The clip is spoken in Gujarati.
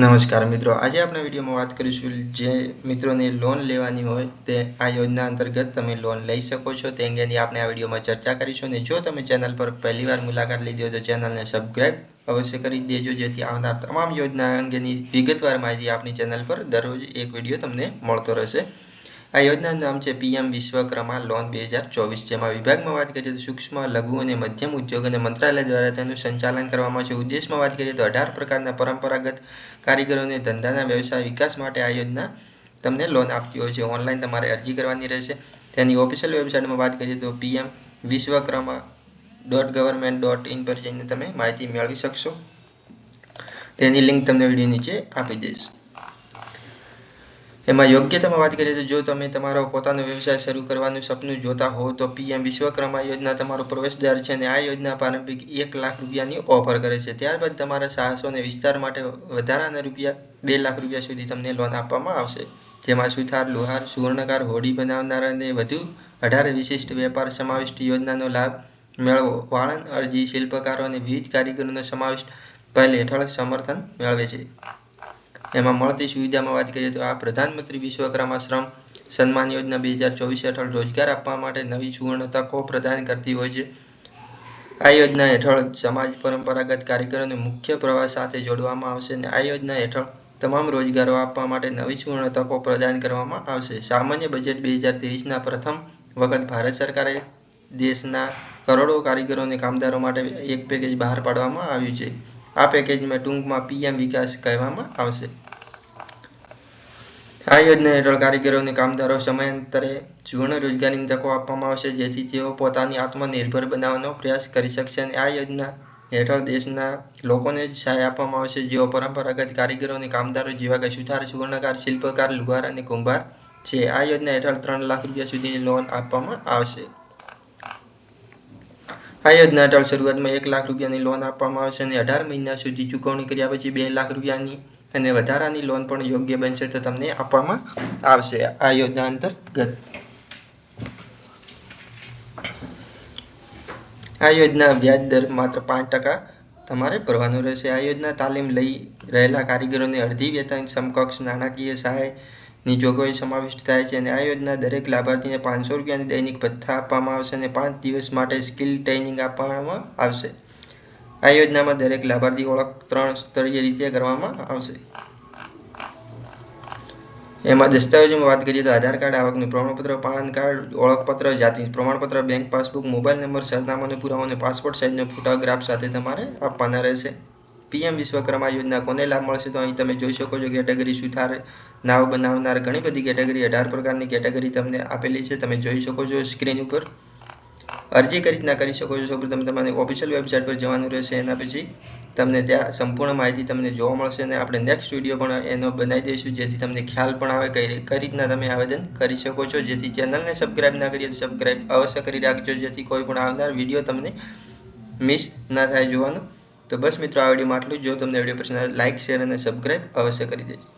નમસ્કાર મિત્રો. આજે આપણે વિડીયોમાં વાત કરીશું જે મિત્રોને લોન લેવાની હોય તે આ યોજના અંતર્ગત તમે લોન લઈ શકો છો. તે અંગેની આપણે આ વિડીયોમાં ચર્ચા કરીશું અને જો તમે ચેનલ પર પહેલીવાર મુલાકાત લીધી હોય તો ચેનલને સબસ્ક્રાઇબ અવશ્ય કરી દેજો, જેથી આવનાર તમામ યોજના અંગેની વિગતવાર માહિતી આપણી ચેનલ પર દરરોજ એક વીડિયો તમને મળતો રહેશે. આ યોજનાનું નામ છે પીએમ વિશ્વકર્મા લોન બે હજાર ચોવીસ, જેમાં વિભાગમાં વાત કરીએ તો સૂક્ષ્મ, લઘુ અને મધ્યમ ઉદ્યોગ અને મંત્રાલય દ્વારા તેનું સંચાલન કરવામાં છે. ઉદ્દેશમાં વાત કરીએ તો અઢાર પ્રકારના પરંપરાગત કારીગરોને ધંધાના વ્યવસાય વિકાસ માટે આ યોજના તમને લોન આપતી હોય છે. ઓનલાઈન તમારે અરજી કરવાની રહેશે. તેની ઓફિશિયલ વેબસાઇટમાં વાત કરીએ તો PM Vishwakarma dot government dot in પર જઈને તમે માહિતી મેળવી શકશો. તેની લિંક તમને વીડિયો નીચે આપી દઈશ. એમાં યોગ્યતામાં વાત કરીએ તો જો તમે તમારો પોતાનો વ્યવસાય શરૂ કરવાનું સપનું જોતા હો તો પીએમ વિશ્વકર્મા યોજના તમારો પ્રવેશદ્વાર છે અને આ યોજના પ્રારંભિક એક લાખ રૂપિયાની ઓફર કરે છે. ત્યારબાદ તમારા સાહસો અને વિસ્તાર માટે વધારાના રૂપિયા બે લાખ રૂપિયા સુધી તમને લોન આપવામાં આવશે. જેમાં સુથાર, લુહાર, સુવર્ણકાર, હોડી બનાવનાર અને વધુ અઢાર વિશિષ્ટ વેપાર સમાવિષ્ટ યોજનાનો લાભ મેળવો. વાળંદ અરજી, શિલ્પકારો અને વિવિધ કારીગરોનો સમાવેશ પહેલ હેઠળ સમર્થન મેળવે છે. એમાં મળતી સુવિધામાં વાત કરીએ તો આ પ્રધાનમંત્રી વિશ્વકર્મા શ્રમ સન્માન યોજના બે હજાર ચોવીસ હેઠળ રોજગાર આપવા માટે નવી સુવર્ણ તકો પ્રદાન કરતી હોય છે. આ યોજના હેઠળ સમાજ પરંપરાગત કાર્યક્રમને મુખ્ય પ્રવાહ સાથે જોડવામાં આવશે અને આ યોજના હેઠળ તમામ રોજગારો આપવા માટે નવી સુવર્ણ તકો પ્રદાન કરવામાં આવશે. સામાન્ય બજેટ બે હજાર ત્રેવીસના પ્રથમ વખત ભારત સરકારે દેશના કરોડો કારીગરો અને કામદારો માટે એક પેકેજ બહાર પાડવામાં આવ્યું છે. આ પેકેજમાં ટૂંકમાં પીએમ વિકાસ કહેવામાં આવશે. આ યોજના હેઠળ કારીગરો અને કામદારો સમયાંતરે સુવર્ણ રોજગારીની તકો આપવામાં આવશે, જેથી તેઓ પોતાની આત્મનિર્ભર બનાવવાનો પ્રયાસ કરી શકશે અને આ યોજના હેઠળ દેશના લોકોને જ સહાય આપવામાં આવશે, જેઓ પરંપરાગત કારીગરો અને કામદારો જેવા કે સુથાર, સુવર્ણકાર, શિલ્પકાર, લુહાર અને કુંભાર છે. આ યોજના હેઠળ ત્રણ લાખ રૂપિયા સુધીની લોન આપવામાં આવશે. આ યોજના શરૂઆતમાં એક લાખ રૂપિયાની લોન આપવામાં આવશે અને અઢાર મહિના સુધી ચૂકવણી કર્યા પછી બે લાખ રૂપિયાની અને વધારાની લોન પણ યોગ્ય બનશે તો તમને આપવામાં આવશે. આ યોજના અંતર્ગત આ યોજના વ્યાજ દર માત્ર પાંચ ટકા તમારે ભરવાનો રહેશે. આ યોજના તાલીમ લઈ રહેલા કારીગરોને અડધી વેતન, સમકક્ષ નાણાકીય સહાયની જોગવાઈ સમાવિષ્ટ થાય છે અને આ યોજના દરેક લાભાર્થીને પાંચસો રૂપિયાની દૈનિક ભથ્થા આપવામાં આવશે અને પાંચ દિવસ માટે સ્કિલ ટ્રેનિંગ આપવામાં આવશે. આ યોજનામાં દરેક લાભાર્થી ઓળખ ત્રણ સ્તરીય રીતે કરવામાં આવશે. એમાં દસ્તાવેજોમાં વાત કરીએ તો આધાર કાર્ડ, આવકનું પ્રમાણપત્ર, પાન કાર્ડ, ઓળખપત્ર, જાતિ પ્રમાણપત્ર, બેંક પાસબુક, મોબાઈલ નંબર, સરનામાનો પુરાવો અને પાસપોર્ટ સાઇઝનો ફોટોગ્રાફ સાથે તમારે આપવાના રહેશે. પીએમ વિશ્વકર્મા યોજના કોને લાભ મળશે તો અહીં તમે જોઈ શકો છો કેટેગરી સુથાર નાવ બનાવનાર ઘણી બધી કેટેગરી, અઢાર પ્રકારની કેટેગરી તમને આપેલી છે. તમે જોઈ શકો છો સ્ક્રીન ઉપર. અરજી કરી રીતના કરી શકો છો? સૌપ્રથમ તમારે ઓફિશિયલ વેબસાઇટ પર જવાનું રહેશે. એના પછી તમને ત્યાં સંપૂર્ણ માહિતી તમને જોવા મળશે અને આપણે નેક્સ્ટ વીડિયો પણ એનો બનાવી દઈશું. જેથી તમને ખ્યાલ પણ આવે કઈ કઈ રીતના તમે આવેદન કરી શકો છો. જેથી ચેનલને સબસ્ક્રાઇબ ના કરીએ તો સબસ્ક્રાઇબ અવશ્ય કરી રાખજો. જેથી કોઈ પણ આવનાર વીડિયો તમને મિસ ના થાય જોવાનું. તો બસ મિત્રો, આ વિડીયોમાં આટલું જ. જો તમને વીડિયો પસંદ આવે લાઇક શેર અને સબસ્ક્રાઇબ અવશ્ય કરી દેજો.